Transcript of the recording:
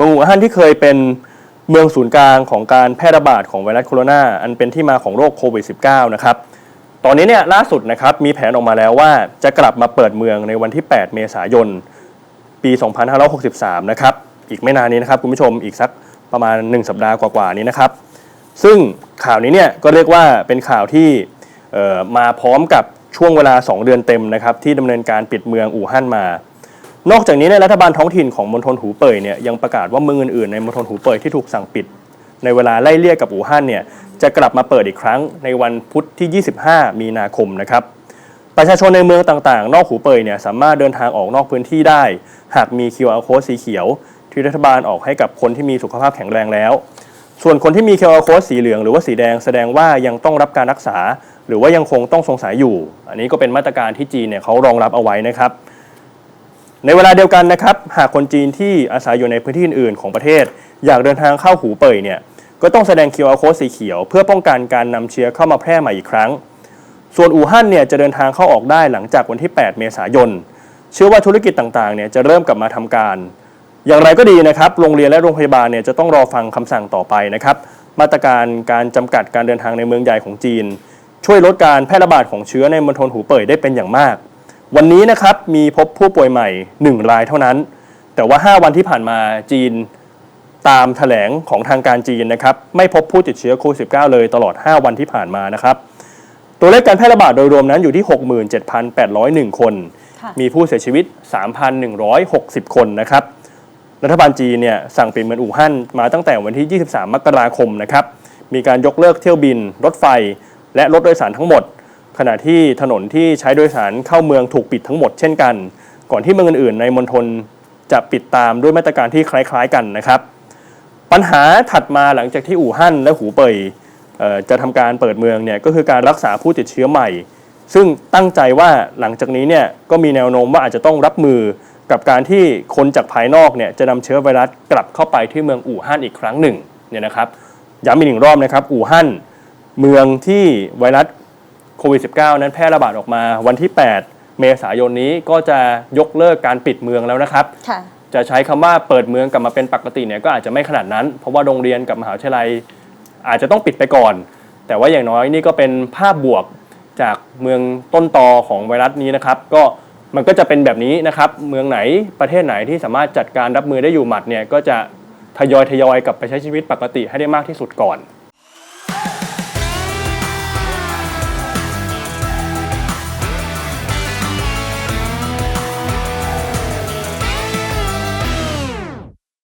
มืองอู่ฮั่นที่เคยเป็นเมืองศูนย์กลางของการแพร่ระบาดของไวรัสโคโรนาอันเป็นที่มาของโรคโควิด -19 นะครับ ตอนนี้เนี่ยล่าสุดนะครับมีแผนออกมาแล้วว่าจะกลับมาเปิดเมืองในวันที่ 8 เมษายน ปี 2563 นะครับ อีกไม่นานนี้นะครับคุณผู้ชมอีกสักประมาณ 1 สัปดาห์กว่าๆนี้นะครับ ซึ่งข่าวนี้เนี่ยก็เรียกว่าเป็นข่าวที่มาพร้อมกับช่วงเวลา 2 เดือนเต็มนะครับที่ดำเนินการปิดเมืองอู่ฮั่นมา นอกจากนี้เนี่ยรัฐบาลท้องถิ่นของมณฑลหูเป่ยเนี่ยยังประกาศว่าเมืองอื่นๆในมณฑลหูเป่ยที่ถูกสั่งปิด ในเวลาไล่เลี่ยกับอู่ฮั่นเนี่ยจะกลับมาเปิดอีกครั้งในวันพุธที่ 25 มีนาคมนะครับประชาชนในเมืองต่างๆ นอกหูเป่ยเนี่ยสามารถเดินทางออกนอกพื้นที่ได้ หากมี QR code สีเขียว ที่รัฐบาลออกให้กับคนที่มีสุขภาพแข็งแรงแล้ว ส่วนคนที่มี QR code สีเหลืองหรือว่าสีแดงแสดงว่ายังต้องรับการรักษา หรือว่ายังคงต้องสงสัยอยู่ อันนี้ก็เป็นมาตรการที่จีนเนี่ยเขารองรับเอาไว้นะครับ ในเวลาเดียวกันนะครับ หากคนจีนที่อาศัยอยู่ในพื้นที่อื่นๆของประเทศ อยากเดินทางเข้าหูเป่ยเนี่ยก็ต้องแสดง QR code สีเขียว เพื่อป้องกันการนำเชื้อเข้ามาแพร่ใหม่อีกครั้ง ส่วนอู่ฮั่นเนี่ยจะเดินทางเข้าออกได้หลังจากวันที่ 8 เมษายน เชื่อว่าธุรกิจต่างๆเนี่ยจะเริ่มกลับมาทำการ อย่างไรก็ดีนะครับ โรงเรียนและโรงพยาบาลเนี่ยจะต้องรอฟังคำสั่งต่อไปนะครับ มาตรการการจำกัดการเดินทางในเมืองใหญ่ของจีน ช่วยลดการแพร่ระบาดของเชื้อในมณฑลหูเป่ยได้เป็นอย่างมาก วันนี้นะครับมีพบผู้ป่วยใหม่ 1 รายเท่านั้น แต่ว่า 5 วันที่ผ่านมาจีนตามแถลงของทางการจีนนะครับไม่พบผู้ติดเชื้อโควิด -19 เลยตลอด 5 วันที่ผ่านมานะครับ ตัวเลขการแพร่ระบาดโดยรวมนั้นอยู่ที่ 67,801 คนค่ะมีผู้เสียชีวิต 3,160 คนนะครับ รัฐบาลจีนเนี่ยสั่งปิดเมืองอู่ฮั่นมาตั้งแต่วันที่ 23 มกราคมนะครับ มีการยกเลิกเที่ยวบิน รถไฟ และรถโดยสารทั้งหมด ขณะที่ถนนที่ใช้โดยสารเข้าเมืองถูกปิดทั้งหมดเช่นกัน ก่อนที่เมืองอื่นๆ ในมณฑลจะปิดตามด้วยมาตรการที่คล้ายๆกันนะครับ ปัญหาถัดมาหลังจากที่อู่ฮั่นและหูเป่ยจะทำการเปิดเมืองเนี่ยก็คือการรักษาผู้ติดเชื้อใหม่ ซึ่งตั้งใจว่าหลังจากนี้เนี่ยก็มีแนวโน้มว่าอาจจะต้องรับมือกับการที่คนจากภายนอกเนี่ยจะนำเชื้อไวรัสกลับเข้าไปที่เมืองอู่ฮั่นอีกครั้งหนึ่งเนี่ยนะครับย้ำอีกหนึ่งรอบนะครับอู่ฮั่นเมืองที่ไวรัส โควิด -19 นั้นแพร่ระบาดออกมาวันที่ 8 เมษายนนี้ก็จะยกเลิกการปิดเมืองแล้วนะครับค่ะจะใช้คำว่าเปิดเมืองกลับมาเป็นปกติเนี่ยก็อาจจะไม่ขนาดนั้น เพราะว่าโรงเรียนกับมหาวิทยาลัยอาจจะต้องปิดไปก่อน แต่ว่าอย่างน้อยนี่ก็เป็นภาพบวกจากเมืองต้นตอของไวรัสนี้นะครับ ก็มันก็จะเป็นแบบนี้นะครับ เมืองไหนประเทศไหนที่สามารถจัดการรับมือได้อยู่หมัดเนี่ยก็จะทยอยทยอยกลับไปใช้ชีวิตปกติให้ได้มากที่สุดก่อน